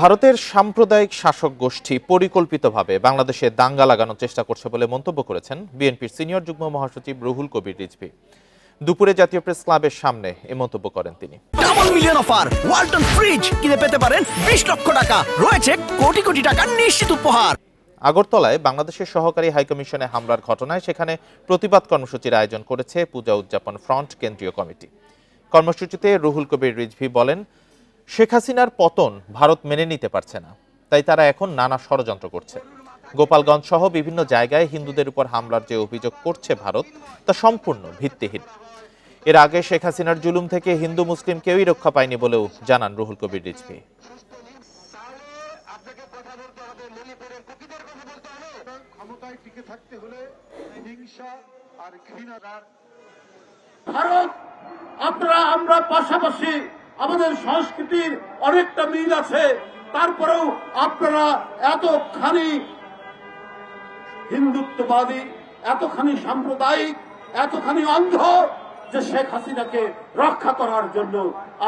ভারতের সাম্প্রদায়িক শাসক গোষ্ঠী পরিকল্পিতভাবে বাংলাদেশে দাঙ্গা লাগানোর চেষ্টা করছে বলে মন্তব্য করেছেন বিএনপির সিনিয়র যুগ্ম মহাসচিব রুহুল কবির রিজভী। দুপুরে জাতীয় প্রেস ক্লাবের সামনে এ মন্তব্য করেন তিনি। Double million offer Walton fridge কিনে পেতে পারেন বিশ লক্ষ টাকা। রয়েছে কোটি কোটি টাকার নিশ্চিত উপহার। আগরতলায় বাংলাদেশের সহকারী হাইকমিশনে হামলার ঘটনায় সেখানে প্রতিবাদ কর্মসূচির আয়োজন করেছে পূজা উদযাপন ফ্রন্ট কেন্দ্রীয় কমিটি। কর্মসূচিতে রুহুল কবির রিজভী বলেন শেখ হাসিনার পতন ভারত মেনে নিতে পারছে না। তাই তারা এখন নানা ষড়যন্ত্র করছে। গোপালগঞ্জ সহ বিভিন্ন জায়গায় হিন্দুদের উপর হামলার যে অভিযোগ করছে ভারত তা সম্পূর্ণ ভিত্তিহীন। এর আগে শেখ হাসিনার জুলুম থেকে হিন্দু মুসলিম কেউই রক্ষা পায়নি বলেও জানান রুহুল কবির রিজভী। ক্ষমতায় টিকে থাকতে হলে হিংসা আর ঘৃণার ভারত আপনারা আমরা পাশাপাশি আমাদের সংস্কৃতির অনেকটা মিল আছে। তারপরেও আপনারা এতখানি হিন্দুত্ববাদী, এতখানি সাম্প্রদায়িক, এতখানি অন্ধ যে শেখ হাসিনাকে রক্ষা করার জন্য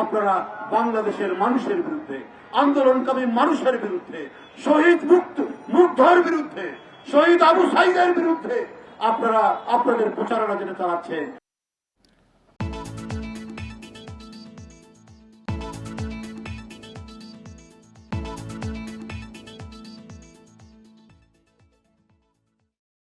আপনারা বাংলাদেশের মানুষের বিরুদ্ধে, আন্দোলনকামী মানুষের বিরুদ্ধে, শহীদ মুক্ত, মুগ্ধর বিরুদ্ধে, শহীদ আবু সাইদের বিরুদ্ধে আপনারা, আপনাদের প্রচারণা যেটা চালাচ্ছেন